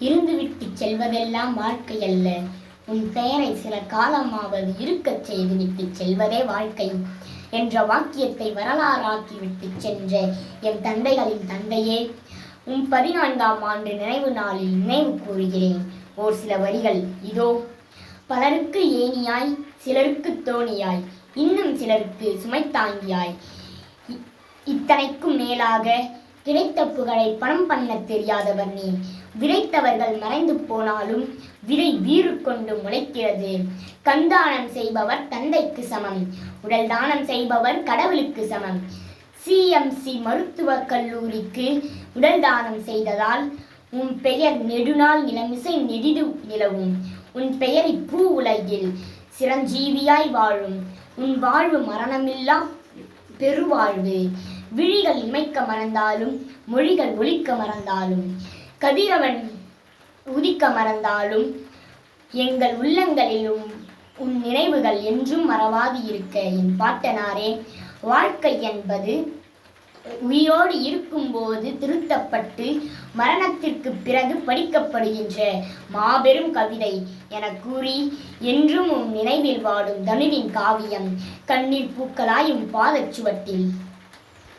இருந்துவிட்டு செல்வதெல்லாம் வாழ்க்கை அல்ல உன் பெயரை சில காலமாவது இருக்கச் செய்துவிட்டு செல்வதே வாழ்க்கை என்ற வாக்கியத்தை வரலாறாக்கிவிட்டு சென்ற என் தந்தைகளின் தந்தையே உன் பதினான்காம் ஆண்டு நினைவு நாளில் நினைவு கூறுகிறேன். ஓர் சில வரிகள் இதோ. பலருக்கு ஏணியாய் சிலருக்கு தோணியாய் இன்னும் சிலருக்கு சுமைத்தாங்கியாய். இ- இத்தனைக்கும் மேலாக கிடைத்த புகழை பணம் பண்ண தெரியாதவர் நீ. விதைத்தவர்கள் மறைந்து போனாலும் விதை வீறு கொண்டு முளைக்கிறது. கந்தானம் செய்பவர் தந்தைக்கு சமம். உடல் தானம் செய்பவர் கடவுளுக்கு சமம். சிஎம்சி மருத்துவக் கல்லூரிக்கு உடல் தானம் செய்ததால் உன் பெயர் நெடுநாள் நிலமிசை நெடிது நிலவும். உன் பெயரை பூ உலகில் சிரஞ்சீவியாய் வாழும். உன் வாழ்வு மரணமில்லா பெருவாழ்வு. விழிகள் இமைக்க மறந்தாலும் மொழிகள் ஒழிக்க மறந்தாலும் கதிரவன் உதிக்க மறந்தாலும் எங்கள் உள்ளங்களிலும் உன் நினைவுகள் என்றும் மறவாது இருக்க. என் பாட்டனாரே வாழ்க்கை என்பது உயிரோடு இருக்கும்போது திருத்தப்பட்டு மரணத்திற்கு பிறகு படிக்கப்படுகின்ற மாபெரும் கவிதை என கூறி என்றும் உன் நினைவில் வாடும் தனுவின் காவியம் கண்ணீர் பூக்களாயும் பாதச்சுவட்டில்